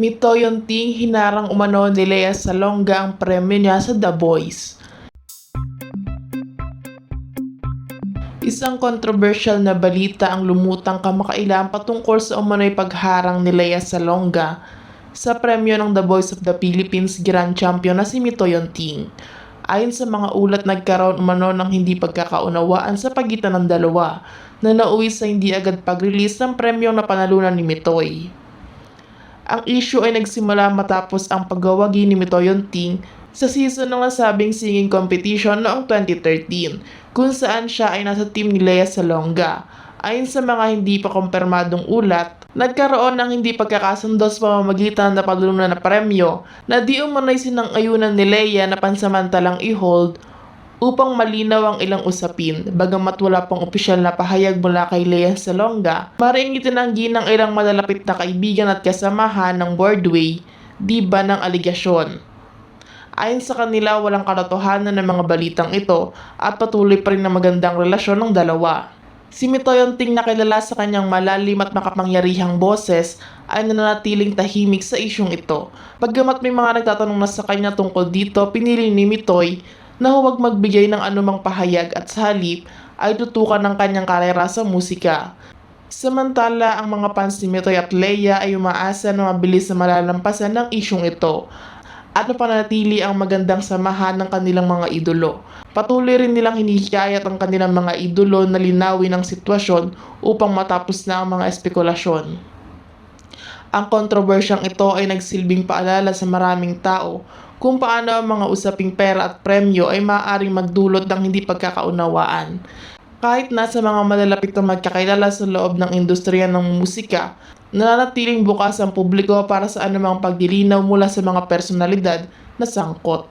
Mito Yonting hinarang umano ni Lea Salonga ang premyo niya sa The Voice. Isang controversial na balita ang lumutang kamakailan patungkol sa umano'y pagharang ni Lea Salonga sa premyo ng The Voice of the Philippines Grand Champion na si Mito Yonting. Ayon sa mga ulat, nagkaroon umano ng hindi pagkakaunawaan sa pagitan ng dalawa na nauwi sa hindi agad pag-release ng premyong na panalunan ni Mitoy. Ang issue ay nagsimula matapos ang paggawagi ni Mito Yonting sa season ng nasabing singing competition noong 2013 kung saan siya ay nasa team ni Lea Salonga. Ayon sa mga hindi pa kumpirmadong ulat, nagkaroon ng hindi pagkakasundo sa pamamagitan ng napalunan na premyo na di umano'y sinang-ayunan ni Lea na pansamantalang i-hold upang malinaw ang ilang usapin. Bagamat wala pang opisyal na pahayag mula kay Lea Salonga, maring itinanggi ng ilang malalapit na kaibigan at kasamahan ng Boardway, di ba ng aligasyon. Ayon sa kanila, walang katotohanan ng mga balitang ito at patuloy pa rin na magandang relasyon ng dalawa. Si Mito Yonting na kilala sa kanyang malalim at makapangyarihang boses ay nananatiling tahimik sa isyong ito. Paggamat may mga nagtatanong na sa kanya tungkol dito, pinili ni Mitoy na huwag magbigay ng anumang pahayag at sa halip ay tutukan ng kanyang karera sa musika. Samantala, ang mga fans ni Mitoy at Leia ay umaasa na mabilis na malalampasan ng isyong ito at mapanatili ang magandang samahan ng kanilang mga idolo. Patuloy rin nilang hinihikayat ang kanilang mga idolo na linawin ang sitwasyon upang matapos na ang mga espekulasyon. Ang kontrobersyang ito ay nagsilbing paalala sa maraming tao kung paano ang mga usaping pera at premyo ay maaaring magdulot ng hindi pagkakaunawaan. Kahit nasa mga malalapit na magkakilala sa loob ng industriya ng musika, nananatiling bukas ang publiko para sa anumang pagdilinaw mula sa mga personalidad na sangkot.